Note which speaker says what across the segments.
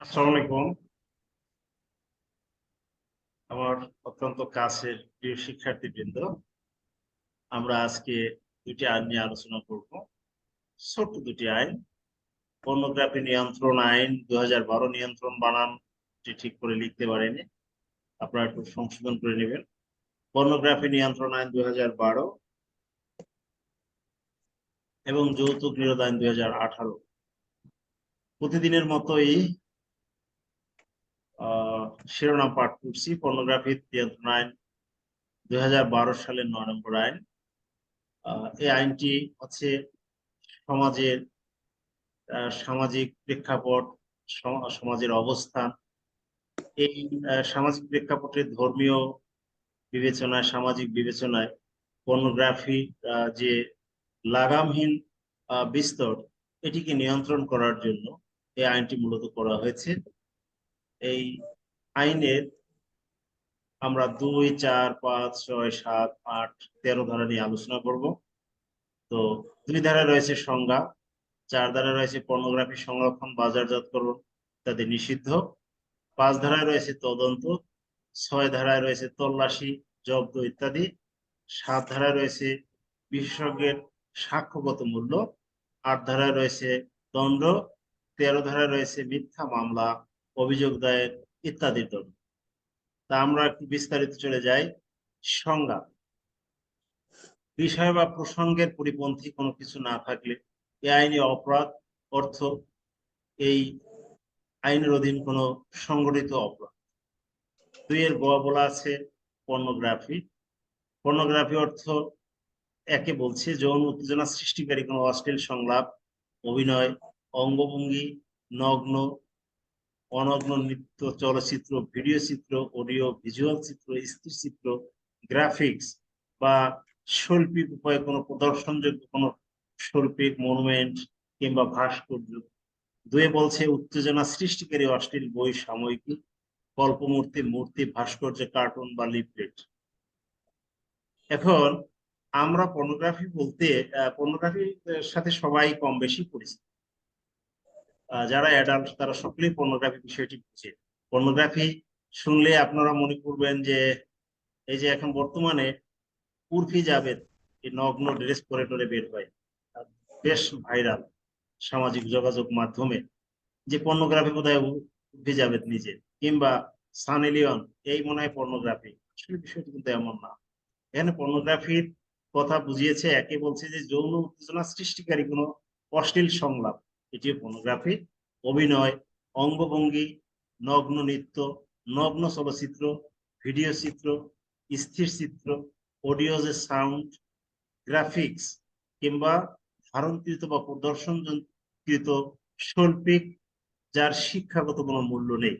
Speaker 1: আসসালামু আলাইকুম। আমার অত্যন্ত কাছের প্রিয় শিক্ষার্থীবৃন্দ, আমরা আজকে দুটি আইন নিয়ে আলোচনা করব। ছোট্ট দুটি আইন, পর্নোগ্রাফি নিয়ন্ত্রণ আইন দু নিয়ন্ত্রণ বানানটি ঠিক করে লিখতে পারেনি। আপনারা একটু সংশোধন করে নেবেন। পর্নোগ্রাফি নিয়ন্ত্রণ আইন দু এবং যৌতুক নিরোধ আইন আঠারো। প্রতিদিনের মতোই শিরোনাম পাঠ করছি, পর্নোগ্রাফি নিয়ন্ত্রণ আইন দুই হাজার বারো সালের নয় নম্বর আইন। এই আইনটি হচ্ছে সমাজের সামাজিক প্রেক্ষাপট সমাজের অবস্থান। এই সামাজিক প্রেক্ষাপটে ধর্মীয় বিবেচনায়, সামাজিক বিবেচনায় পর্নোগ্রাফি যে লাগামহীন বিস্তর, এটিকে নিয়ন্ত্রণ করার জন্য এই আইনটি মূলত করা হয়েছে। এই আইনের আমরা দুই, চার, পাঁচ, ছয়, সাত, আট, তেরো ধারা নিয়ে আলোচনা করব। তো দুই ধারায় রয়েছে সংজ্ঞা, চার ধারায় রয়েছে পর্নোগ্রাফি সংরক্ষণ বাজারজাতকরণ ইত্যাদি নিষিদ্ধ। পাঁচ ধারায় রয়েছে তদন্ত, ছয় ধারায় রয়েছে তল্লাশি, জব্দ ইত্যাদি। সাত ধারায় রয়েছে বিশেষজ্ঞের সাক্ষ্যগত মূল্য। আট ধারায় রয়েছে দণ্ড। তেরো ধারায় রয়েছে মিথ্যা মামলা। অভিযোগ দায়ের ইত্যাদির দণ্ড তা আমরা একটু বিস্তারিত চলে যাই। সংজ্ঞা। বিষয় বা প্রসঙ্গের পরিপন্থী কোনো কিছু না থাকলে এই আইনি অপরাধ অর্থ এই আইনের অধীন কোনো সংগঠিত অপরাধ। দুইয়ের গ বলা আছে পর্নোগ্রাফি। পর্নোগ্রাফি অর্থ একে বলছে যৌন উত্তেজনা সৃষ্টিকারী কোনো অশ্লীল সংলাপ, অভিনয়, অঙ্গভঙ্গি, নগ্ন অনগ্ন নৃত্য, চলচ্চিত্র, ভিডিও চিত্র, অডিও, ভিজুয়াল চিত্র, স্থির চিত্র গ্রাফিক্স বা শৈল্পিক উপায়ে কোনো প্রদর্শনযোগ্য কোনো শৈল্পিক মনুমেন্ট কিংবা ভাস্কর্য। দুয়ে বলছে, উত্তেজনা সৃষ্টিকারী অশ্লীল বই, সাময়িকী কল্পমূর্তি মূর্তি, ভাস্কর্য কার্টুন বা লিফলেট এখন আমরা পর্নোগ্রাফি বলতে পর্নোগ্রাফির সাথে সবাই কম বেশি পরিচিত। যারা অ্যাডাল্ট তারা সকলেই পর্নোগ্রাফি বিষয়টি বুঝে। পর্নোগ্রাফি শুনলে আপনারা মনে করবেন যে, এই যে এখন বর্তমানে উর্ফি জাভেদ এই নগ্ন ড্রেস পরে টরে বের হয়। বেশ ভাইরাল সামাজিক যোগাযোগ মাধ্যমে যে পর্নোগ্রাফি বোধহয় উর্ফি জাভেদ নিজে, কিংবা সানি লিওন এই মনে হয় পর্নোগ্রাফি আসলে বিষয়টি কিন্তু এমন না। এখানে পর্নোগ্রাফির কথা বুঝিয়েছে, একে বলছে যে যৌন উত্তেজনা সৃষ্টিকারী কোনো অশ্লীল সংলাপ। এটিও পর্নোগ্রাফি অভিনয়, অঙ্গভঙ্গি, নগ্ন নৃত্য, নগ্ন চলচ্চিত্র, ভিডিও চিত্র, স্থির চিত্র অডিও যে সাউন্ড, গ্রাফিক্স কিংবা ধারণকৃত বা প্রদর্শনকৃত শৈল্পিক, যার শিক্ষাগত কোনো মূল্য নেই।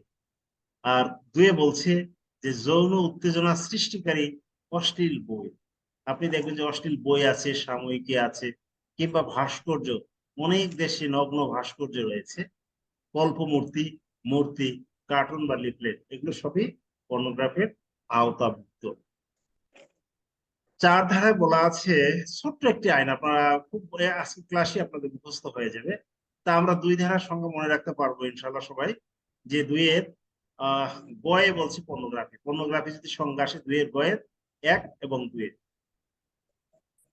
Speaker 1: আর দুয়ে বলছে যে যৌন উত্তেজনা সৃষ্টিকারী অশ্লীল বই। আপনি দেখবেন যে অশ্লীল বই আছে, সাময়িকী আছে কিংবা ভাস্কর্য অনেক দেশে নগ্ন ভাস্কর্য রয়েছে। কল্পমূর্তি, মূর্তি, কার্টুন বা লিফলেট, এগুলো সবই পর্নোগ্রাফির আওতাভুক্ত। চার ধারায় বলা আছে, ছোট্ট একটি আইন আপনারা খুব আজকে ক্লাসে আপনাদের মুখস্থ হয়ে যাবে। তা আমরা দুই ধারার সঙ্গে মনে রাখতে পারব ইনশাল্লাহ সবাই, যে দুইয়ের আহ গয়ে বলছি পর্নোগ্রাফি। পর্নোগ্রাফি যদি সংজ্ঞা আসে, দুইয়ের গয়ের এক এবং দুইয়ের।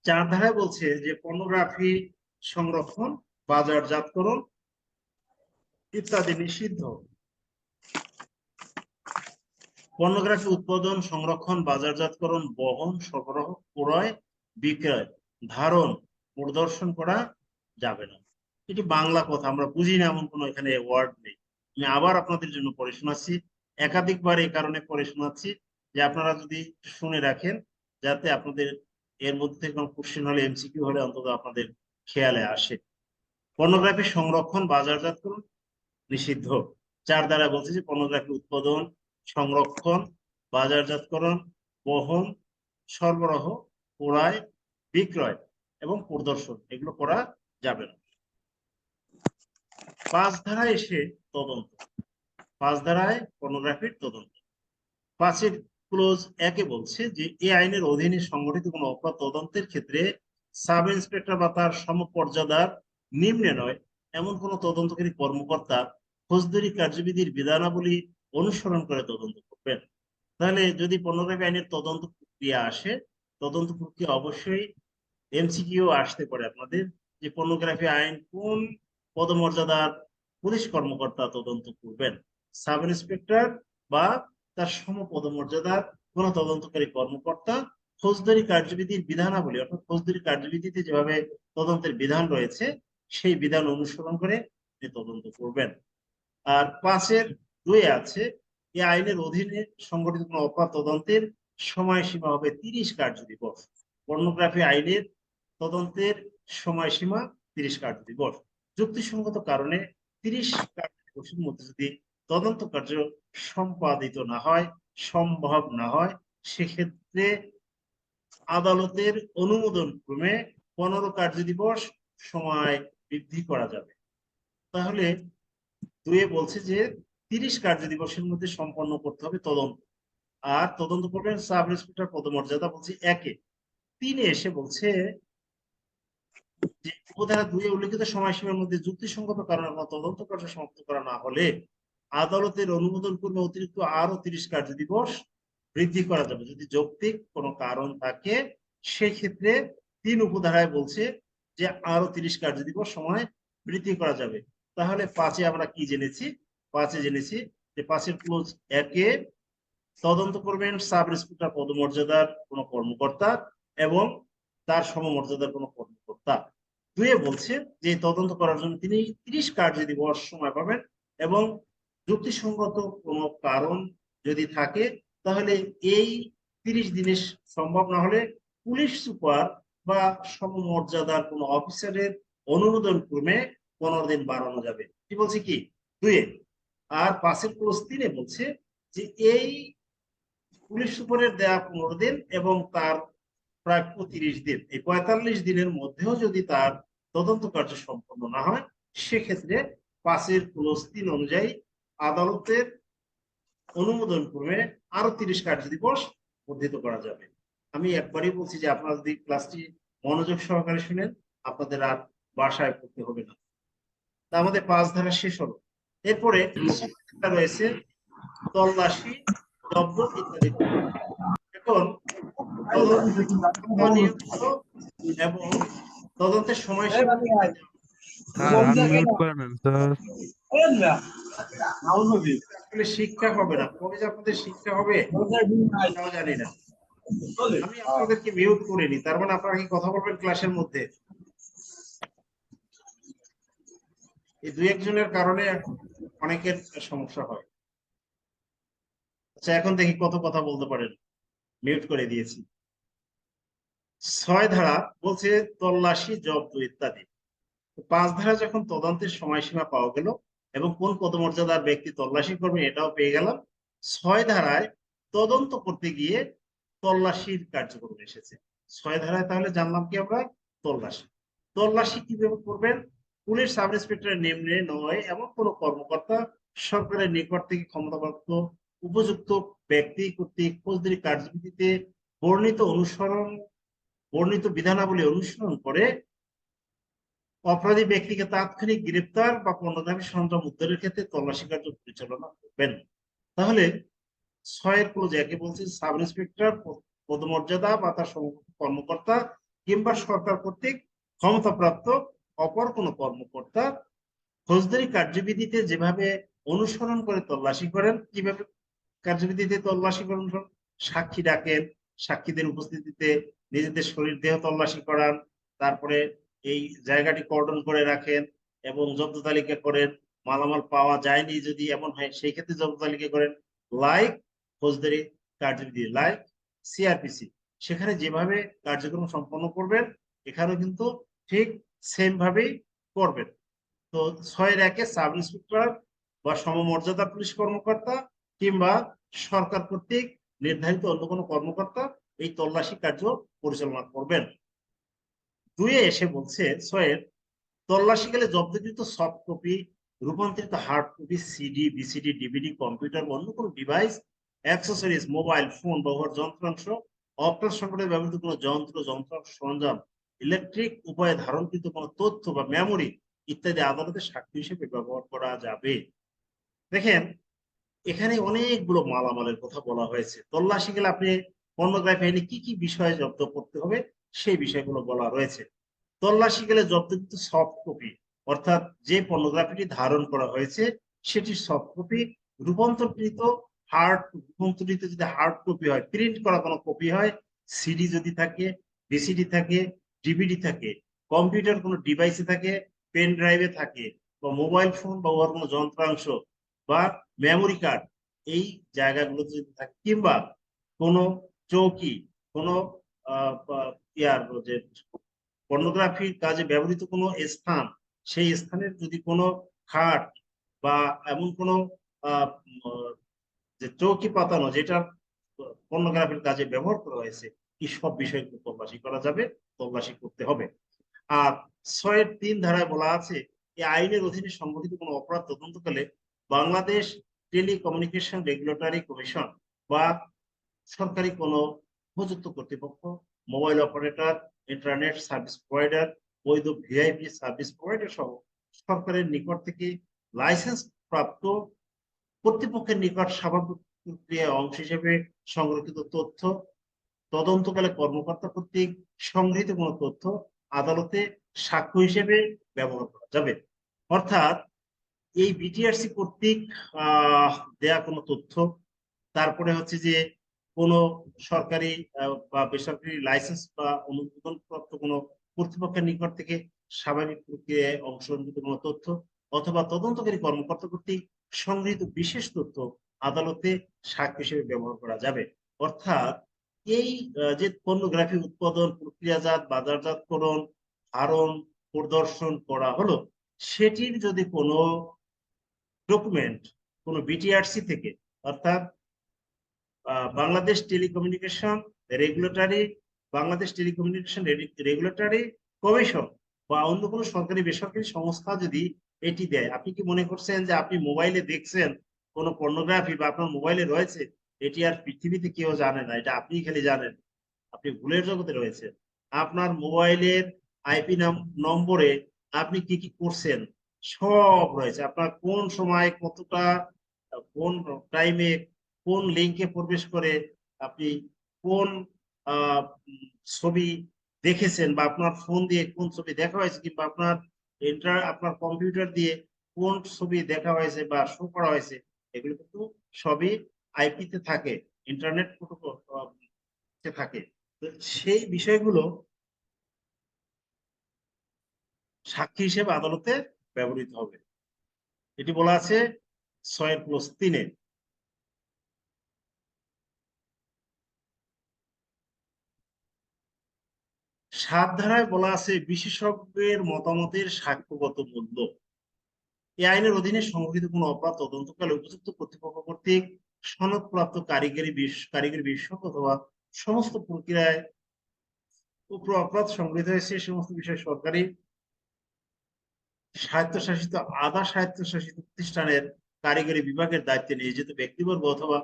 Speaker 1: চার ধারায় বলছে যে পর্নোগ্রাফি সংরক্ষণ, বাজারজাতকরণ ইত্যাদি নিষিদ্ধ। পর্নোগ্রাফি উৎপাদন, সংরক্ষণ, বাজারজাতকরণ, বহন, সরবরাহ, ক্রয়, বিক্রয়, ধারণ, প্রদর্শন করা যাবে না। এটি বাংলা কথা, আমরা বুঝি না এমন কোনো এখানে ওয়ার্ড নেই। আমি আবার আপনাদের জন্য পড়ে শোনাচ্ছি। একাধিকবার এই কারণে পড়ে শোনাচ্ছি যে আপনারা যদি শুনে রাখেন, যাতে আপনাদের এর মধ্যে কোনো কোশ্চেন হলে এমসিকিউ হলে অন্তত আপনাদের খেয়ালে আসে। পর্নোগ্রাফি সংরক্ষণ বাজারজাতকরণ নিষিদ্ধ। চার দ্বারা বলছে যে পর্নোগ্রাফি উৎপাদন, সংরক্ষণ বাজারজাতকরণ বহন, সরবরাহ, ক্রয়, বিক্রয় এবং প্রদর্শন, এগুলো করা যাবে না। পাঁচ ধারায় এসে তদন্ত। পাঁচ ধারায় পর্নোগ্রাফির তদন্ত। পাঁচের ক্লোজ একে বলছে যে এই আইনের অধীনে সংগঠিত কোনো অপরাধ তদন্তের ক্ষেত্রে সাব ইন্সপেক্টর বা তার সমপর্যাদার নিম্নে নয়, এমন কোন তদন্তকারী কর্মকর্তা ফৌজদারি কার্যবিধির বিধানাবলী অনুসরণ করে তদন্ত করবেন। তাহলে যদি পর্নোগ্রাফি আইনের তদন্ত প্রক্রিয়া আসে, তদন্ত প্রক্রিয়া অবশ্যই এমসিকিউ আসতে পারে আপনাদের যে পর্নোগ্রাফি আইন কোন পদমর্যাদার পুলিশ কর্মকর্তা তদন্ত করবেন। সাব ইন্সপেক্টর বা তার সম পদমর্যাদার কোন তদন্তকারী কর্মকর্তা ফৌজদারি কার্যবিধির বিধানাবলী অর্থাৎ ফৌজদারি কার্যবিধিতে যেভাবে তদন্তের বিধান রয়েছে, সেই বিধান অনুসরণ করে তদন্ত করবেন। আর পাঁচের দুই আছে এই আইনের অধীনে সংগঠিত কোনো অপরাধ তদন্তের সময়সীমা হবে তিরিশ কার্য দিবস পর্নোগ্রাফি আইনের তদন্তের সময়সীমা তিরিশ কার্য দিবস যুক্তিসঙ্গত কারণে তিরিশ কার্য দিবসের মধ্যে যদি তদন্ত কার্য সম্পাদিত না হয়, সম্ভব না হয়, সেক্ষেত্রে আদালতের অনুমোদন ক্রমে পনেরো কার্য দিবস সময় বৃদ্ধি করা যাবে। তাহলে দুয়ে বলছে যে তিরিশ কার্য দিবসের মধ্যে সম্পন্ন করতে হবে তদন্ত। আর তদন্ত করবেন সাব ইন্সপেক্টর পদমর্যাদা বলছে একে। তিনে এসে বলছে যে উপধারা দুই উল্লেখিত সময়সীমার মধ্যে যুক্তিসঙ্গত কারণে তদন্ত কার্য সমাপ্ত করা না হলে আদালতের অনুমোদন পূর্বে অতিরিক্ত আরও তিরিশ কার্য দিবস বৃদ্ধি করা যাবে। যদি যৌক্তিক কোনো কারণ থাকে, সেক্ষেত্রে তিন উপধারায় বলছে যে আরও তিরিশ কার্য দিবস সময় বৃদ্ধি করা যাবে। তাহলে পাঁচে আমরা কি জেনেছি? পাঁচে জেনেছি যে পাঁচের ক্লোজ একে তদন্ত করবেন সাব ইন্সপেক্টর পদমর্যাদার কোনো কর্মকর্তা এবং তার সমমর্যাদার কোনো কর্মকর্তা। দুয়ে বলছে যে তদন্ত করার জন্য তিনি তিরিশ কার্য দিবস সময় পাবেন এবং যুক্তিসঙ্গত কোনো কারণ যদি থাকে তাহলে এই তিরিশ দিনের সম্ভব না হলে পুলিশ সুপার বা সমমর্যাদার কোনো অফিসারের অনুমোদন ক্রমে পনেরো দিন বাড়ানো যাবে। কি বলছে কি? দুয়ে আর পাশের ক্লোজ তিনে বলছে যে এই পুলিশ সুপারের দেয়া পনেরো দিন এবং তার প্রায় পঁয়ত্রিশ দিন, এই পঁয়তাল্লিশ দিনের মধ্যেও যদি তার তদন্ত কার্য সম্পন্ন না হয়, সেক্ষেত্রে পাশের ক্লোজ তিন অনুযায়ী আদালতের অনুমোদন ক্রমে আরও তিরিশ কার্য দিবস বর্ধিত করা যাবে। আমি একবারই বলছি যে আপনারা যদি ক্লাসটি মনোযোগ সহকারে শুনেন, আপনাদের আর বাসায় পড়তে হবে না। তা আমাদের পাঁচ ধারা শেষ হলো। এরপরে রয়েছে, তল্লাশি ইত্যাদি। এখন এবং তদন্তের সময়
Speaker 2: নেন
Speaker 1: শিক্ষা হবে না। কবে আপনাদের শিক্ষা হবে? জানি না। আমি আপনাদেরকে মিউট করিনি তার মানে আপনারা কি কথা বলবেন ক্লাসের মধ্যে? এই দুই একজনের কারণে অনেকের সমস্যা হয়। আচ্ছা এখন দেখি কত কথা বলতে পারেন। মিউট করে দিয়েছি। ছয় ধারা বলছে তল্লাশি জব্দ ইত্যাদি। পাঁচ ধারা যখন তদন্তের সময়সীমা পাওয়া গেল এবং কোন পদমর্যাদার ব্যক্তি তল্লাশি করবে এটাও পেয়ে গেলাম, ছয় ধারায় তদন্ত করতে গিয়ে তল্লাশির কার্যক্রম এসেছে। ছয় ধারায় তাহলে জানলাম কি আমরা? তল্লাশি। তল্লাশি কীভাবে করবেন? পুলিশ সাব ইন্সপেক্টরের নিম্নে নয় এমন কোন কর্মকর্তা, সরকারের নিকট থেকে ক্ষমতাপ্রাপ্ত, উপযুক্ত ব্যক্তি কর্তৃক ফৌজদারি কার্যবিধিতে বর্ণিত অনুসরণ, বর্ণিত বিধানাবলী অনুসরণ করে অপরাধী ব্যক্তিকে তাৎক্ষণিক গ্রেপ্তার বা পণ্যদাবী সরঞ্জাম উদ্ধারের ক্ষেত্রে তল্লাশি কার্য পরিচালনা করবেন। তাহলে ছয়ের ক্লোজ একে বলছে সাব ইন্সপেক্টর পদমর্যাদা বা তার কর্মকর্তা কিংবা সরকার কর্তৃক ক্ষমতাপ্রাপ্ত অপর কোনো কর্মকর্তা ফৌজদারি কার্যবিধিতে যেভাবে অনুসরণ করে তল্লাশি করেন, কীভাবে কার্যবিধিতে তল্লাশি করেন সাক্ষী ডাকেন, সাক্ষীদের উপস্থিতিতে নিজেদের শরীর দেহ তল্লাশি করান, তারপরে এই জায়গাটি কর্ডন করে রাখেন এবং জব্দ তালিকা করেন। মালামাল পাওয়া যায়নি যদি এমন হয়, সেই ক্ষেত্রে জব্দ তালিকা করেন। লাইক ফৌজদারি কার্যবিধি লাইক সিআরপিসি সেখানে যেভাবে কার্যক্রম সম্পন্ন করবেন, এখানেও কিন্তু ঠিক সেম ভাবেই করবেন। তো ছয়ের একে সাব ইন্সপেক্টর বা সমমর্যাদা পুলিশ কর্মকর্তা কিংবা সরকার কর্তৃক নির্ধারিত অন্য কোনো কর্মকর্তা এই তল্লাশি কার্য পরিচালনা করবেন। দুয়ে এসে বলছে ছয়ের তল্লাশি গেলে জব্দকৃত সফট কপি রূপান্তরিত hard copy CD VCD DVD computer অন্য কোনো ডিভাইস অ্যাক্সেসরিজ মোবাইল ফোন ব্যবহার, যন্ত্রাংশ অপ্রাস সংকটে ব্যবহৃত কোনো যন্ত্র, যন্ত্রাংশ সরঞ্জাম ইলেকট্রিক উপায়ে ধারণকৃত কোনো তথ্য বা মেমোরি ইত্যাদি আদালতে সাক্ষী হিসেবে ব্যবহার করা যাবে। দেখেন, এখানে অনেকগুলো মালামালের কথা বলা হয়েছে। তল্লাশি গেলে আপনি পর্নোগ্রাফি আইনে কি কি বিষয়ে জব্দ করতে হবে? সেই বিষয়গুলো বলা রয়েছে। তল্লাশি গেলে জব্দ সফট কপি অর্থাৎ যে পর্নোগ্রাফিটি ধারণ করা হয়েছে, সেটি সফট কপি রূপান্তরিত হার্ড রূপান্তরিত যদি হার্ড কপি হয় প্রিন্ট করা কোনো কপি হয় সিডি যদি থাকে ডিসিডি থাকে ডিভিডি থাকে কম্পিউটার কোনো ডিভাইসে থাকে পেন ড্রাইভে থাকে, বা মোবাইল ফোন বা ওর কোনো যন্ত্রাংশ, বা মেমোরি কার্ড এই জায়গাগুলোতে যদি থাকে, কিংবা কোনো চৌকি, কোনো যে পর্নোগ্রাফির কাজে ব্যবহৃত কোনো স্থান, সেই স্থানের যদি কোনো খাট বা এমন কোনো যে চৌকি পাতানো যেটা পর্নোগ্রাফির কাজে ব্যবহার করা হয়েছে, এই সব বিষয়গুলো তল্লাশি করা যাবে, তল্লাশি করতে হবে। আর ছয়ের তিন ধারায় বলা আছে এই আইনের অধীনে সংগঠিত কোনো অপরাধ তদন্তকালে বাংলাদেশ টেলিকমিউনিকেশন রেগুলেটরি কমিশন বা সরকারি কোনো উপযুক্ত কর্তৃপক্ষ mobile operator internet service provider বৈধ ভিআইপি সার্ভিস প্রোভাইডার সহ সরকারের নিকট থেকে লাইসেন্স প্রাপ্ত কর্তৃপক্ষের নিকট স্বাভাবিক প্রক্রিয়ার অংশ হিসেবে সংরক্ষিত তথ্য, তদন্তকালে কর্মকর্তা কর্তৃক সংগৃহীত কোনো তথ্য আদালতে সাক্ষ্য হিসেবে ব্যবহার করা যাবে। অর্থাৎ এই বিটিআরসি কর্তৃক দেয়া কোনো তথ্য, তারপরে হচ্ছে যে কোনো সরকারি বা বেসরকারি লাইসেন্স বা অনুমোদন প্রাপ্ত কোনো কর্তৃপক্ষের নিকট থেকে স্বাভাবিক প্রক্রিয়ায় অংশগ্রহণকৃত কোনো তথ্য অথবা তদন্তকারী কর্মকর্তা কর্তৃক সংগৃহীত বিশেষ তথ্য আদালতে সাক্ষ্য হিসেবে ব্যবহার করা যাবে। অর্থাৎ এই যে পর্নোগ্রাফি উৎপাদন, প্রক্রিয়াজাত, বাজারজাতকরণ ধারণ প্রদর্শন করা হলো, সেটির যদি কোনো ডকুমেন্ট কোনো বিটিআরসি থেকে, অর্থাৎ Bangladesh telecommunication regulatory Bangladesh telecommunication regulatory commission বা অন্য কোনো সরকারি বেসরকারি সংস্থা যদি এটি দেয়, আপনি কি মনে করছেন যে আপনি মোবাইলে দেখছেন কোনো পর্নোগ্রাফি বা আপনার মোবাইলে রয়েছে? এটি আর পৃথিবীতে কেউ জানে না, এটা আপনি খালি জানেন। আপনি ভুলের জগতে রয়েছে আপনার মোবাইলের আইপি নম্বরে আপনি কি কি করছেন? সব রয়েছে। আপনার কোন সময় কতটা, কোন টাইমে কোন লিঙ্কে প্রবেশ করে আপনি কোন ছবি দেখেছেন বা আপনার ফোন দিয়ে কোন ছবি দেখা হয়েছে কিংবা আপনার ইন্টার আপনার কম্পিউটার দিয়ে কোন ছবি দেখা হয়েছে বা শো করা হয়েছে, এগুলো কিন্তু সবই আইপিতে থাকে ইন্টারনেট প্রোটোকল থাকে। তো সেই বিষয়গুলো সাক্ষী হিসেবে আদালতে ব্যবহৃত হবে। এটি বলা আছে ছয়ের প্লাস তিনে। সাত ধারায় বলা আছে, বিশেষজ্ঞের মতামতের সাক্ষ্যগত মূল্য। এই আইনের অধীনে সংগঠিত কোনো অপরাধ তদন্তকালে উপযুক্ত কর্তৃপক্ষ কর্তৃক সনদপ্রাপ্ত কারিগরি কারিগরি বিশেষজ্ঞ অথবা সমস্ত প্রক্রিয়ায় উপর অপরাধ সংগঠিত হয়েছে সে সমস্ত বিষয়ে সরকারি স্বায়ত্তশাসিত, আধা স্বায়ত্তশাসিত প্রতিষ্ঠানের কারিগরি বিভাগের দায়িত্বে নিয়োজিত ব্যক্তিবর্গ অথবা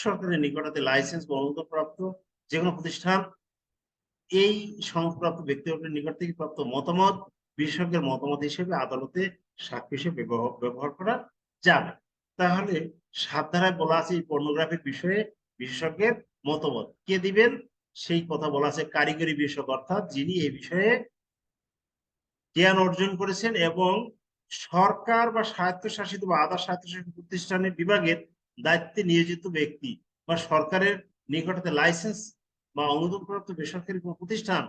Speaker 1: সরকারের নিকটাতে লাইসেন্স বা অনুমোদন প্রাপ্ত যে কোনো প্রতিষ্ঠান এই সংক্রান্ত ব্যক্তিবর্গের নিকট থেকে প্রাপ্ত মতামত, বিশেষজ্ঞের মতামত হিসেবে আদালতে সাক্ষ্য হিসেবে ব্যবহার- করা যাবে। তাহলে সাত ধারায় বলা আছে এই পর্নোগ্রাফির বিষয়ে বিশেষজ্ঞের মতামত। কে দিবেন? সেই কথা বলা আছে কারিগরি বিশেষজ্ঞ, অর্থাৎ যিনি এই বিষয়ে জ্ঞান অর্জন করেছেন এবং সরকার বা স্বায়ত্তশাসিত বা আধা স্বায়ত্তশাসিত প্রতিষ্ঠানের বিভাগের দায়িত্বে নিয়োজিত ব্যক্তি বা সরকারের নিকটতে লাইসেন্স বা অনুমোদনপ্রাপ্ত বেসরকারি কোনো প্রতিষ্ঠান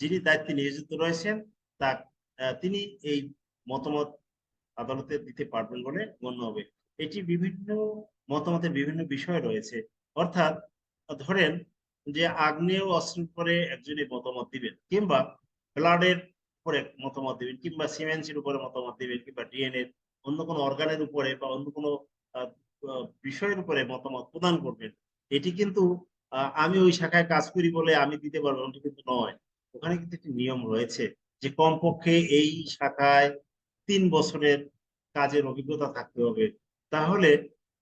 Speaker 1: যিনি দায়িত্বে নিয়োজিত রয়েছেন, তা তিনি এই মতামত আদালতে দিতে পারবেন বলে গণ্য হবে। এটি বিভিন্ন মতামতের বিভিন্ন বিষয় রয়েছে। অর্থাৎ, ধরেন যে আগ্নেয় অস্ত্রের উপরে একজনে মতামত দিবেন কিংবা ব্লাডের উপরে মতামত দিবেন কিংবা সিমেন্সের উপরে মতামত দিবেন কিংবা ডিএনএ অন্য কোনো অর্গানের উপরে বা অন্য কোনো বিষয়ের উপরে মতামত প্রদান করবেন। এটি কিন্তু আমি ওই শাখায় কাজ করি বলে আমি দিতে পারব এমনটি কিন্তু নয়। ওখানে কিন্তু একটি নিয়ম রয়েছে যে কমপক্ষে এই শাখায় তিন বছরের কাজের অভিজ্ঞতা থাকতে হবে। তাহলে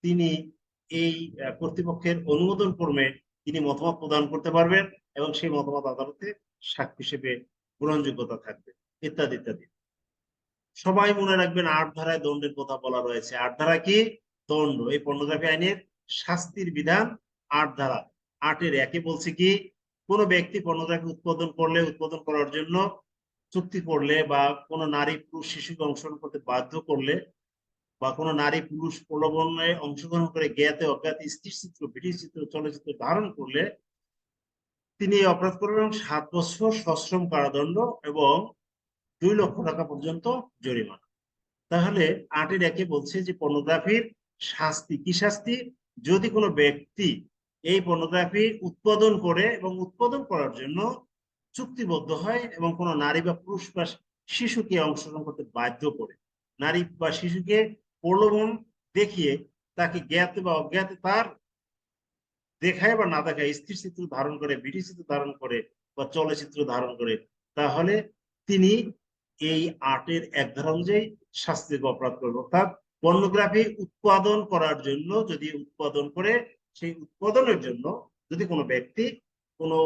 Speaker 1: তিনি এই কর্তৃপক্ষের অনুমোদন ক্রমে তিনি মতামত প্রদান করতে পারবেন এবং সেই মতামত আদালতে সাক্ষী হিসেবে গ্রহণযোগ্যতা থাকবে, ইত্যাদি ইত্যাদি। সবাই মনে রাখবেন আট ধারায় দণ্ডের কথা বলা রয়েছে। আট ধারা কি? দণ্ড। এই পর্নোগ্রাফি আইনের শাস্তির বিধান আট ধারা। আটের একে বলছে কি, কোনো ব্যক্তি পর্নোগ্রাফি উৎপাদন করলে, উৎপাদন করার জন্য চুক্তি করলে বা কোনো নারী পুরুষ শিশুকে অংশগ্রহণ করতে বাধ্য করলে বা কোনো নারী পুরুষ প্রলোভনে অংশগ্রহণ করে জ্ঞাতে, অজ্ঞাতে স্থির চিত্র ভিডিও চিত্র, চলচ্চিত্র ধারণ করলে তিনি এই অপরাধ করবেন এবং সাত বছর সশ্রম কারাদণ্ড এবং দুই লক্ষ টাকা পর্যন্ত জরিমানা। তাহলে আটের একে বলছে যে পর্নোগ্রাফির শাস্তি কি শাস্তি? যদি কোনো ব্যক্তি এই পর্নোগ্রাফি উৎপাদন করে এবং উৎপাদন করার জন্য চুক্তিবদ্ধ হয় এবং কোনো নারী বা পুরুষ বা শিশুকে অংশগ্রহণ করতে বাধ্য করে। নারী বা শিশুকে প্রলোভন দেখিয়ে তাকে জ্ঞাতে বা অজ্ঞাতে তার দেখায় বা না দেখায় স্থির চিত্র ধারণ করে ভিডিও চিত্র ধারণ করে বা চলচ্চিত্র ধারণ করে, তাহলে তিনি এই আর্টের এক ধারা অনুযায়ী শাস্তিযোগ্য অপরাধ করবে অর্থাৎ পর্নোগ্রাফি উৎপাদন করার জন্য যদি উৎপাদন করে সেই উৎপাদনের জন্য যদি কোনো ব্যক্তি কোনো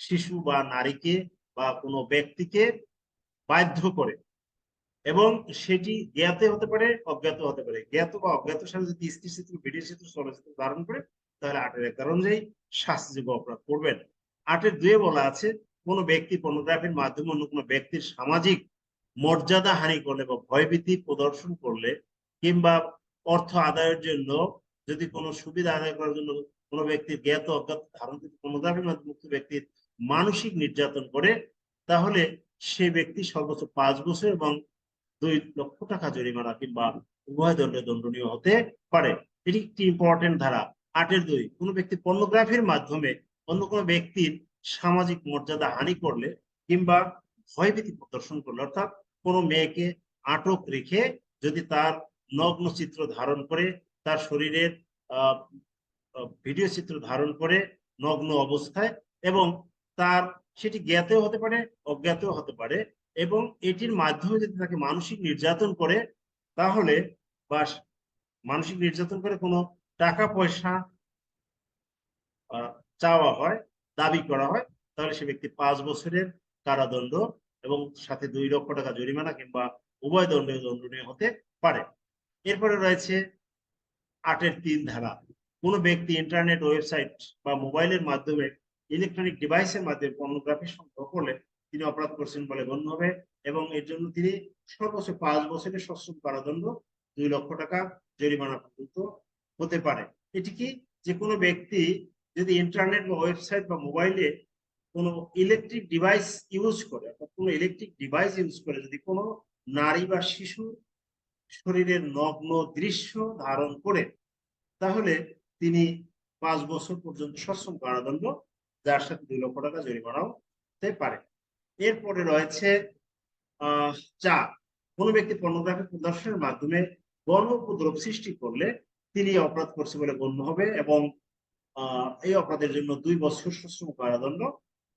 Speaker 1: শিশু বা নারীকে বা কোনো ব্যক্তিকে বাধ্য করে এবং সেটি জ্ঞাতে হতে পারে, অজ্ঞাত হতে পারে, জ্ঞাত বা অজ্ঞাত সাথে যদি স্থির চিত্র ভিডিও চিত্র চলচ্চিত্র ধারণ করে, তাহলে আটের কারণ অনুযায়ী শাস্তিযোগ্য অপরাধ করবেন। আটের দুয়ে বলা আছে, কোনো ব্যক্তি পর্নোগ্রাফির মাধ্যমে অন্য কোনো ব্যক্তির সামাজিক মর্যাদা হানি করলে বা ভয়ভীতি প্রদর্শন করলে কিংবা অর্থ আদায়ের জন্য যদি কোনো সুবিধা আদায় করার জন্য কোনো ব্যক্তির জ্ঞাত অজ্ঞাত ধারণ পর্নোগ্রাফির মাধ্যমে মুক্ত ব্যক্তির মানসিক নির্যাতন করে, তাহলে সে ব্যক্তি সর্বোচ্চ পাঁচ বছর এবং দুই লক্ষ টাকা জরিমানা কিংবা উভয় দণ্ডে দণ্ডনীয় হতে পারে। এটি একটি ইম্পর্টেন্ট ধারা। আটের দুই, কোনো ব্যক্তি পর্নোগ্রাফির মাধ্যমে অন্য কোনো ব্যক্তির সামাজিক মর্যাদা হানি করলে কিংবা ভয়ভীতি প্রদর্শন করলে, অর্থাৎ কোনো মেয়েকে আটক রেখে যদি তার নগ্ন চিত্র ধারণ করে তার শরীরের ভিডিও চিত্র ধারণ করে নগ্ন অবস্থায় এবং তার, সেটি জ্ঞাতেও হতে পারে, অজ্ঞাতেও হতে পারে এবং এটির মাধ্যমে যদি তাকে মানসিক নির্যাতন করে, তাহলে বা মানসিক নির্যাতন করে কোনো টাকা পয়সা চাওয়া হয়, দাবি করা হয়, তাহলে সে ব্যক্তি পাঁচ বছরের কারাদণ্ড এবং সাথে দুই লক্ষ টাকা জরিমানা কিংবা উভয় দণ্ডে দণ্ডনীয় হতে পারে। এরপরে রয়েছে আটের তিন ধারা। কোনো ব্যক্তি ইন্টারনেট ওয়েবসাইট বা মোবাইলের মাধ্যমে ইলেকট্রনিক ডিভাইসের মাধ্যমে পর্নোগ্রাফি সংগ্রহ করলে তিনি অপরাধ করছেন বলে গণ্য হবে এবং এর জন্য তিনি সর্বোচ্চ পাঁচ বছরের সশ্রম কারাদণ্ড, দুই লক্ষ টাকা জরিমানা পর্যন্ত হতে পারে। এটি কি যে কোনো ব্যক্তি যদি ইন্টারনেট বা ওয়েবসাইট বা মোবাইলে কোনো ইলেকট্রিক ডিভাইস ইউজ করে অর্থাৎ কোনো ইলেকট্রিক ডিভাইস ইউজ করে, যদি কোনো নারী বা শিশু শরীরের নগ্ন দৃশ্য ধারণ করে, তাহলে তিনি পাঁচ বছর পর্যন্ত সশ্রম কারাদণ্ড যার সাথে দুই লক্ষ টাকা জরিমানাও হতে পারে। এরপরে রয়েছে চার। কোনো ব্যক্তি পর্নোগ্রাফি প্রদর্শনের মাধ্যমে গণ উপদ্রব সৃষ্টি করলে তিনি অপরাধ করছে বলে গণ্য হবে এবং এই অপরাধের জন্য দুই বছর সশ্রম কারাদণ্ড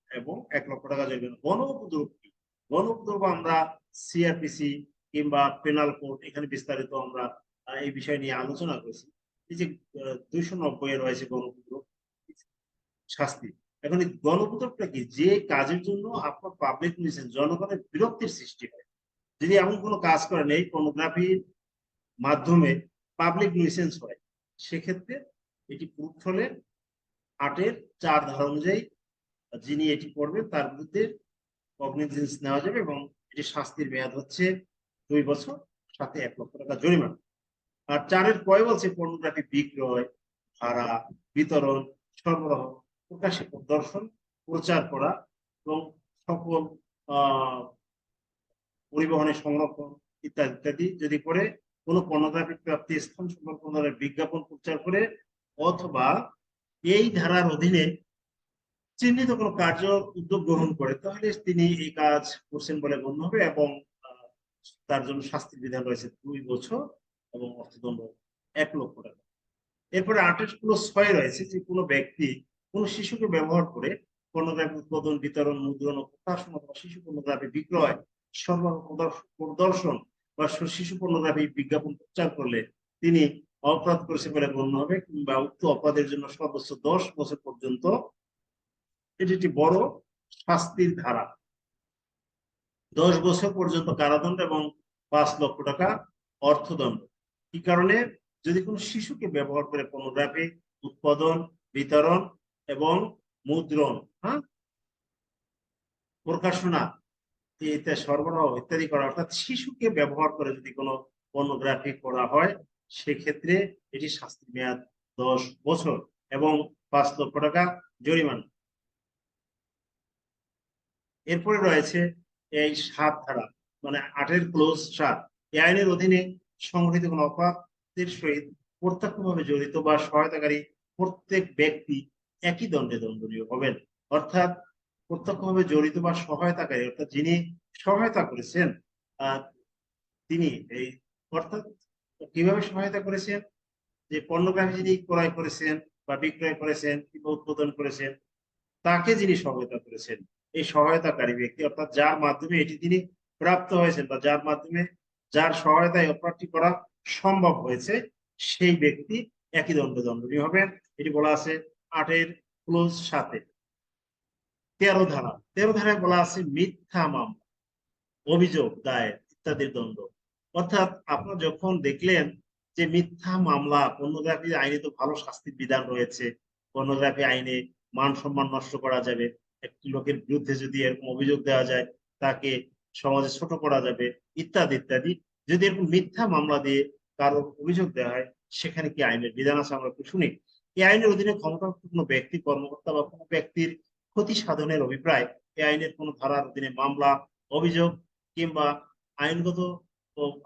Speaker 1: এবং এক লক্ষ টাকা জরিমানা। গণ উপদ্রব কি গণ উপদ্রব আমরা সিআরপিসি কিংবা পেনাল কোড এখানে বিস্তারিত আমরা এই বিষয় নিয়ে আলোচনা করেছি। এই যে দুইশো নব্বই রয়েছে গণ উপদ্রব শাস্তি। এখন এই গণ উপদ্রবটা কি, যে কাজের জন্য আপনার পাবলিক নিয়েছেন জনগণের বিরক্তির সৃষ্টি হয়। যদি এমন কোনো কাজ করেন, এই পর্নোগ্রাফির মাধ্যমে পাবলিক নিউসেন্স হয়, সেক্ষেত্রে এটি হলে আটের চার ধারা অনুযায়ী যিনি এটি করবেন, তার বিরুদ্ধে কগনিজেন্স নেওয়া যাবে এবং এটি শাস্তির মেয়াদ হচ্ছে দুই বছর, সাথে এক লক্ষ টাকা জরিমানা। আর চারের কয় বলছে পর্নোগ্রাফি বিক্রয়, ভাড়া, বিতরণ, সরবরাহ, প্রকাশে প্রদর্শন, প্রচার করা এবং সকল পরিবহনে সংরক্ষণ ইত্যাদি ইত্যাদি যদি করে কোনো পর্নোগ্রাফি প্রাপ্তি স্থান সম্পর্কে বিজ্ঞাপন প্রচার করে অথবা এই ধারার অধীনে চিহ্নিত কোনো কার্য উদ্যোগ গ্রহণ করে, তাহলে তিনি এই কাজ করছেন বলে গণ্য হবে এবং তার জন্য শাস্তির বিধান রয়েছে দুই বছর এবং অর্থদণ্ড এক লক্ষ টাকা। এরপরে আঠাশ প্লাস ছয় রয়েছে, যে কোনো ব্যক্তি কোনো শিশুকে ব্যবহার করে পর্নোগ্রাফি উৎপাদন, বিতরণ, মুদ্রণ ও প্রকাশন অথবা শিশু পর্নোগ্রাফি বিক্রয়, সরবরাহ প্রদর্শন বা শিশু পর্নোগ্রাফি বিজ্ঞাপন প্রচার করলে তিনি অপরাধ করেছে বলে গণ্য হবে কিংবা উক্ত অপরাধের জন্য সর্বোচ্চ দশ বছর পর্যন্ত এটি একটি বড় শাস্তির ধারা। দশ বছর পর্যন্ত কারাদণ্ড এবং পাঁচ লক্ষ টাকা অর্থদণ্ড। কি কারণে? যদি কোনো শিশুকে ব্যবহার করে পর্নোগ্রাফি উৎপাদন, বিতরণ এবং মুদ্রণ হ্যাঁ? প্রকাশনা ইত্যাদি সরবরাহ ইত্যাদি করা, অর্থাৎ শিশুকে ব্যবহার করে যদি কোনো পর্নোগ্রাফি করা হয়, সেক্ষেত্রে এটি শাস্তির মেয়াদ দশ বছর এবং পাঁচ লক্ষ টাকা জরিমানা। এরপরে রয়েছে এই সাত ধারা। মানে আটের ক্লোজ সাত। এই আইনের অধীনে সংগঠিত কোনো অপরাধের সহিত প্রত্যক্ষভাবে জড়িত বা সহায়তাকারী প্রত্যেক ব্যক্তি একই দণ্ডে দণ্ডনীয় হবেন। অর্থাৎ প্রত্যক্ষভাবে জড়িত বা সহায়তাকারী, অর্থাৎ যিনি সহায়তা করেছেন তিনি এই, অর্থাৎ কীভাবে সহায়তা করেছেন? যে পণ্যগ্রাহী যিনি ক্রয় করেছেন বা বিক্রয় করেছেন কিংবা উৎপাদন করেছেন, তাকে যিনি সহায়তা করেছেন, এই সহায়তাকারী ব্যক্তি, অর্থাৎ যার মাধ্যমে এটি তিনি প্রাপ্ত হয়েছেন বা যার মাধ্যমে যার সহায়তায় অপরাধটি করা সম্ভব হয়েছে, সেই ব্যক্তি একই দণ্ড দণ্ডনীয় হবেন। এটি বলা আছে আটের ক্লোজ সাথে তেরো ধারা। তেরো ধারায় বলা আছে মিথ্যা মামলা, অভিযোগ, দায়ের ইত্যাদির দণ্ড। অর্থাৎ আপনারা যখন দেখলেন যে মিথ্যা মামলা পর্নোগ্রাফি আইনে তো ভালো শাস্তির বিধান রয়েছে পর্নোগ্রাফি আইনে মান সম্মান নষ্ট করা যাবে, একটি লোকের বিরুদ্ধে যদি এরকম অভিযোগ দেওয়া যায়, তাকে সমাজে ছোট করা যাবে, ইত্যাদি ইত্যাদি। যদি এরকম মিথ্যা মামলা দিয়ে কারোর অভিযোগ দেওয়া হয়, সেখানে কি আইনের বিধান আছে আমরা একটু শুনি। এই আইনের অধীনে ক্ষমতাপূর্ণ ব্যক্তি, কর্মকর্তা বা কোনো ব্যক্তির ক্ষতি সাধনের অভিপ্রায়, এই আইনের কোনো ধারার অধীনে মামলা, অভিযোগ কিংবা আইনগত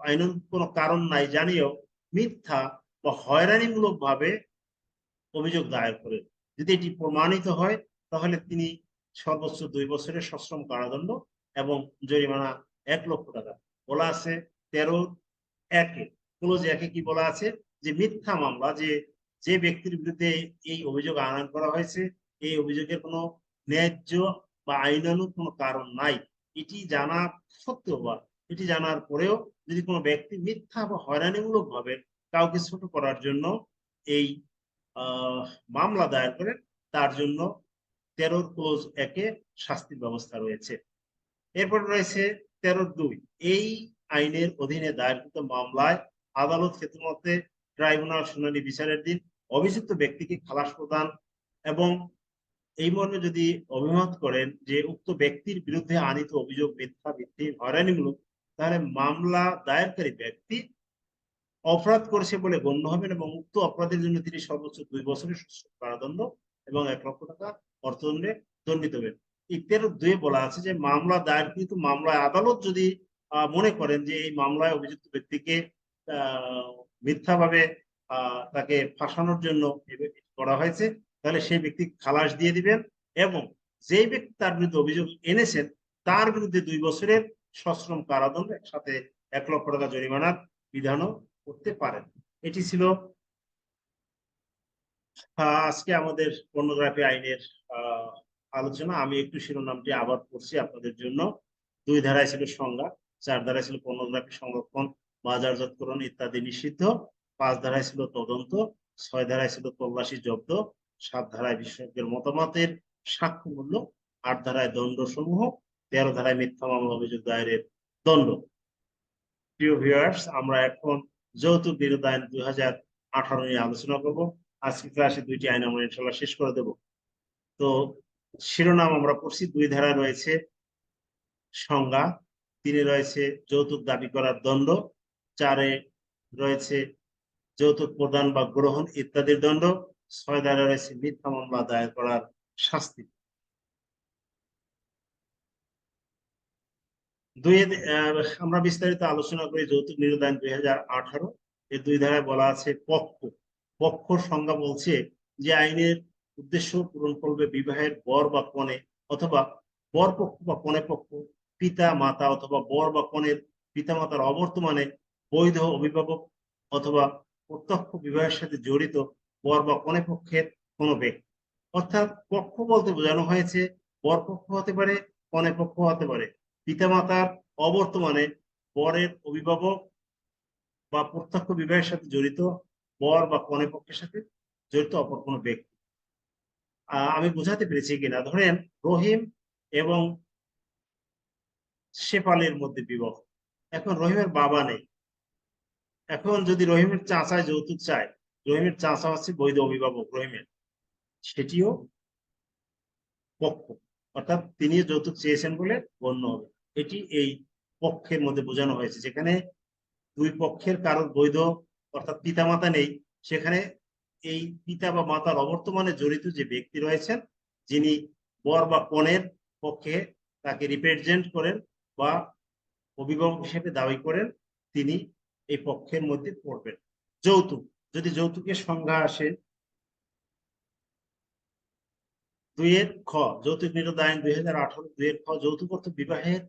Speaker 1: আইন কোনো কারণ নাই জানিয়েও মিথ্যা বা হয়রানিমূলক ভাবে অভিযোগ দায়ের করেন যদি এটি প্রমাণিত হয়, তাহলে তিনি সর্বোচ্চ দুই বছরের সশ্রম কারাদণ্ড এবং জরিমানা এক লক্ষ টাকা। বলা আছে তেরো একে। ক্লোজ একে কি বলা আছে? যে মিথ্যা মামলা, যে যে ব্যক্তির বিরুদ্ধে এই অভিযোগ আনয়ন করা হয়েছে, এই অভিযোগের কোনো ন্যায্য বা আইনানুগ কোনো কারণ নাই। এটি জানা সত্ত্বেও বা এটি জানার পরেও যদি কোনো ব্যক্তি মিথ্যা বা হয়রানিমূলক ভাবে কাউকে ছোট করার জন্য এই মামলা দায়ের করেন, তার জন্য তেরোর ক্লোজ একে শাস্তির ব্যবস্থা রয়েছে। এরপর রয়েছে তেরো দুই। এই আইনের অধীনে দায়েরকৃত মামলায় আদালত ক্ষেত্রমতে ট্রাইব্যুনাল শুনানি বিচারের দিন অভিযুক্ত ব্যক্তিকে খালাস প্রদান এবং এই মর্মে যদি অভিমত করেন যে উক্ত ব্যক্তির বিরুদ্ধে আনিত অভিযোগ মিথ্যা, ভিত্তি, হয়রানিমূলক, তাহলে মামলা দায়েরকারী ব্যক্তি অপরাধ করেছে বলে গণ্য হবেন এবং উক্ত অপরাধের জন্য তিনি সর্বোচ্চ দুই বছরের কারাদণ্ড এবং এক লক্ষ টাকা অর্থদণ্ডে দণ্ডিত হবেন। এই তেরো দুই বলা আছে যে মামলা দায়েরকৃত মামলায় আদালত যদি মনে করেন যে এই মামলায় অভিযুক্ত ব্যক্তিকে মিথ্যাভাবে তাকে ফাঁসানোর জন্য করা হয়েছে তাহলে সেই ব্যক্তি খালাস দিয়ে দিবেন এবং যেই ব্যক্তি তার বিরুদ্ধে অভিযোগ এনেছেন তার বিরুদ্ধে দুই বছরের সশ্রম কারাদণ্ড একসাথে এক লক্ষ টাকা জরিমানার বিধানও করতে পারেন। এটি ছিল আজকে আমাদের পর্নোগ্রাফি আইনের আহ, আলোচনা। আমি একটু শিরোনামটি আবার করছি আপনাদের জন্য। দুই ধারায় ছিল সংজ্ঞা চার ধারায় ছিল পর্নোগ্রাফি সংরক্ষণ, বাজারজাতকরণ ইত্যাদি নিষিদ্ধ। পাঁচ ধারায় ছিল তদন্ত, ছয় ধারায় ছিল তল্লাশি জব্দ, সাত ধারায় বিশেষজ্ঞের মতামতের সাক্ষ্য মূল্য, আট ধারায় দণ্ড সমূহ তেরো ধারায় মিথ্যা মামলা, অভিযোগ দায়েরের দণ্ড। প্রিয় ভিউয়ার্স, আমরা এখন যৌতুক বিরোধ আইন দুই হাজার আঠারো নিয়ে আলোচনা করব। আজকে ক্লাসে দুইটি আইন আমরা ইনশাল্লাহ শেষ করে দেব। তো শিরোনাম আমরা পড়ছি, দুই ধারায় রয়েছে সংজ্ঞা, তিনে রয়েছে যৌতুক দাবি করার দণ্ড চারে রয়েছে যৌতুক প্রদান বা গ্রহণ ইত্যাদির দণ্ড ছয় ধারায় রয়েছে মিথ্যা মামলা দায়ের করার শাস্তি। দুই আমরা বিস্তারিত আলোচনা করি যৌতুক নিরোধ আইন দুই হাজার আঠারো। এই দুই ধারায় বলা আছে পক্ষ। পক্ষ সংজ্ঞা বলছে যে আইনের উদ্দেশ্য পূরণ করবে বিবাহের বর বা কনে, অথবা বর পক্ষ বা কনে পক্ষ, পিতা, মাতা, অথবা বর বা কনের পিতা মাতার অবর্তমানে বৈধ অভিভাবক অথবা প্রত্যক্ষ বিবাহের সাথে জড়িত বর বা কনে পক্ষের কোনো ব্যক্তি। অর্থাৎ পক্ষ বলতে বোঝানো হয়েছে, বর পক্ষ হতে পারে, কনে পক্ষ হতে পারে। পিতামাতার অবর্তমানে বরের অভিভাবক বা প্রত্যক্ষ বিবাহের সাথে জড়িত বর বা কনে পক্ষের সাথে জড়িত অপর কোনো ব্যক্তি। আমি বোঝাতে পেরেছি কিনা। ধরেন রহিম এবং শেফালের মধ্যে বিবাহ। এখন রহিমের বাবা নেই। এখন যদি রহিমের চাচায় যৌতুক চায়, রহিমের চাচা হচ্ছে বৈধ অভিভাবক রহিমের। সেটিও পক্ষ। অর্থাৎ তিনি যৌতুক চেয়েছেন বলে গণ্য হবে। এটি এই পক্ষের মধ্যে বোঝানো হয়েছে। যেখানে দুই পক্ষের কারোর বৈধ অর্থাৎ পিতামাতা নেই, সেখানে এই পিতা বা মাতার অবর্তমানে জড়িত যে ব্যক্তি রয়েছেন, যিনি বর বা কনের পক্ষে তাকে রিপ্রেজেন্ট করেন বা অভিভাবক হিসেবে দাবি করেন, তিনি এই পক্ষের মধ্যে পড়বেন। যৌতুক, যদি যৌতুকের সংজ্ঞা আসে, দুইয়ের খ, যৌতুক নিরোধ আইন দুই হাজার আঠারো, দুইয়ের খ, যৌতুক অর্থ বিবাহের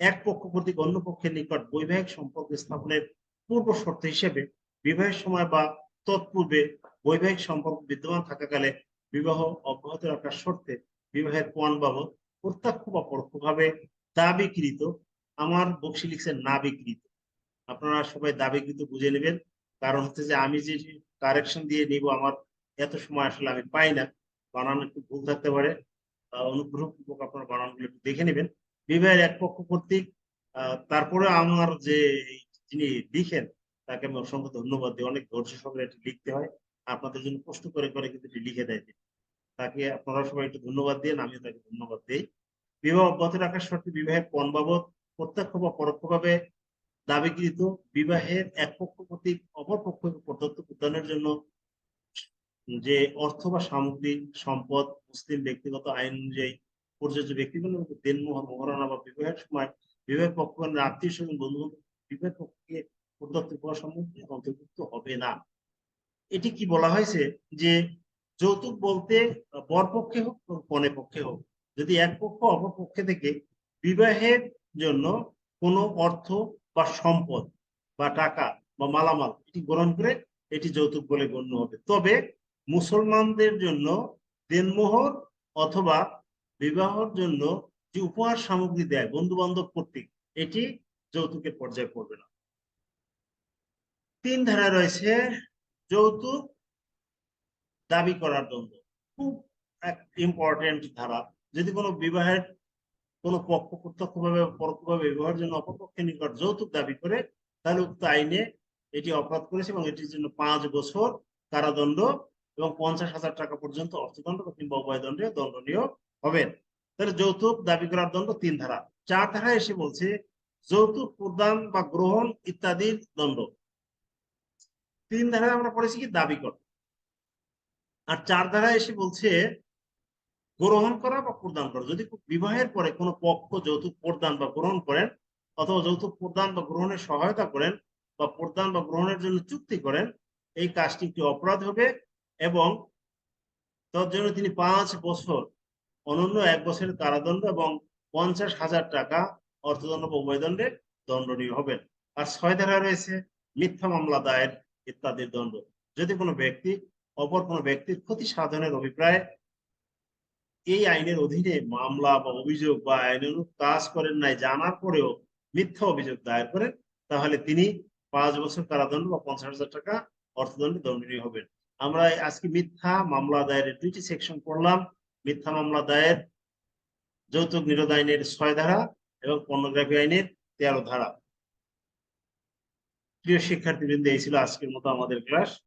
Speaker 1: এক পক্ষ কর্তৃক অন্য পক্ষের নিকট বৈবাহিক সম্পর্ক স্থাপনের পূর্ব শর্ত হিসেবে বিবাহের সময় বা তৎপূর্বে বৈবাহিক সম্পর্ক বিদ্যমান থাকাকালে বিবাহ অব্যাহত রাখার শর্তে বিবাহের পণ বাবদ প্রত্যক্ষ বা পরোক্ষভাবে দাবিকৃত আমার বক্সি লিখছেন না বিকৃত আপনারা সবাই দাবিকৃত বুঝে নেবেন। কারণ হচ্ছে যে আমি যে কারেকশন দিয়ে নিব আমার এত সময় আসলে আমি পাই না। বানানো একটু ভুল থাকতে পারে। আহ, অনুগ্রহপূর্বক আপনার বানানগুলো একটু দেখে নেবেন। বিবাহের এক পক্ষ কর্তৃক তারপরে আমার যে যিনি লিখেন তাকে আমি অসংখ্য ধন্যবাদ দিই। অনেক ধৈর্য সহকারে এটি লিখতে হয়। আপনাদের জন্য কষ্ট করে করে কিন্তু লিখে দেয় তাকে আপনারা সবাই একটু ধন্যবাদ দিন, আমিও তাকে ধন্যবাদ দিই। বিবাহ অব্যাহত রাখার শর্তে বিবাহের পণ বাবদ প্রত্যক্ষ বা পরোক্ষভাবে দাবিকৃত বিবাহের এক পক্ষ কর্তৃক অপর পক্ষকে প্রদত্ত প্রদানের জন্য যে অর্থ বা সামগ্রিক সম্পদ, মুসলিম ব্যক্তিগত আইন অনুযায়ী প্রযোজ্য ব্যক্তিগত দেনমোহর মহারণা বা বিবাহের সময় বিবাহের পক্ষগণের আত্মীয় স্বজন বন্ধু বিবাহের পক্ষকে প্রদত্ত উপহার সম্বন্ধে অন্তর্ভুক্ত হবে না। এটি কি বলা হয়েছে যে যৌতুক বলতে বর পক্ষে হোক কনে পক্ষে হোক, যদি এক পক্ষ অপর পক্ষে থেকে বিবাহের জন্য কোনো অর্থ বা সম্পদ বা টাকা বা মালামাল এটি গ্রহণ করে এটি যৌতুক বলে গণ্য হবে। তবে মুসলমানদের জন্য দেনমোহর অথবা বিবাহর জন্য যে উপহার সামগ্রী দেয় বন্ধু বান্ধব কর্তৃক, এটি যৌতুকের পর্যায়ে পড়বে না। তিন ধারা রয়েছে যৌতুক দাবি করার দ্বন্দ্ব খুব এক ইম্পর্টেন্ট ধারা। যদি কোনো বিবাহের কোনো পক্ষ প্রত্যক্ষভাবে পরোক্ষভাবে বিবাহের জন্য অপরপক্ষের নিকট যৌতুক দাবি করে, তাহলে উক্ত আইনে এটি অপরাধ করেছে এবং এটির জন্য পাঁচ বছর কারাদণ্ড এবং পঞ্চাশ হাজার টাকা পর্যন্ত অর্থদণ্ড কিংবা উভয় দণ্ডে দণ্ডনীয় হবেন তাহলে যৌতুক দাবি করার দণ্ড তিন ধারা। চার ধারা এসে বলছে, যৌতুক প্রদান বা গ্রহণ ইত্যাদির দণ্ড। তিন ধারায় আমরা পড়েছি কি? দাবি করা। আর চার ধারায় এসে বলছে, গ্রহণ করা বা প্রদান করা। যদি বিবাহের পরে কোনো পক্ষ যৌতুক প্রদান বা গ্রহণ করেন অথবা যৌতুক প্রদান বা গ্রহণের সহায়তা করেন বা প্রদান বা গ্রহণের জন্য চুক্তি করেন, এই কাজটি একটি অপরাধ হবে এবং তার জন্য তিনি পাঁচ বছর অনন্য এক বছরের কারাদণ্ড এবং পঞ্চাশ হাজার টাকা অর্থদণ্ড বা উভয়দণ্ডে দণ্ডনীয় হবেন। আর ছয় ধারা রয়েছে, মিথ্যা মামলা দায়ের ইত্যাদির দণ্ড। যদি কোনো ব্যক্তি, অপর কোনো ব্যক্তির ক্ষতি সাধনের অভিপ্রায় এই আইনের অধীনে মামলা বা অভিযোগ বা আইনানুগ কাজ করেন নাই, জানার পরেও মিথ্যা অভিযোগ দায়ের করেন, তাহলে তিনি পাঁচ বছর কারাদণ্ড বা পঞ্চাশ হাজার টাকা অর্থদণ্ডে দণ্ডনীয় হবেন। আমরা আজকে মিথ্যা মামলা দায়েরের দুইটি সেকশন পড়লাম। মিথ্যা মামলা দায়ের, যৌতুক নিরোধ আইনের ছয় ধারা এবং পর্নোগ্রাফি আইনের তেরো ধারা। প্রিয় শিক্ষার্থীবৃন্দ এই ছিল আজকের মতো আমাদের ক্লাস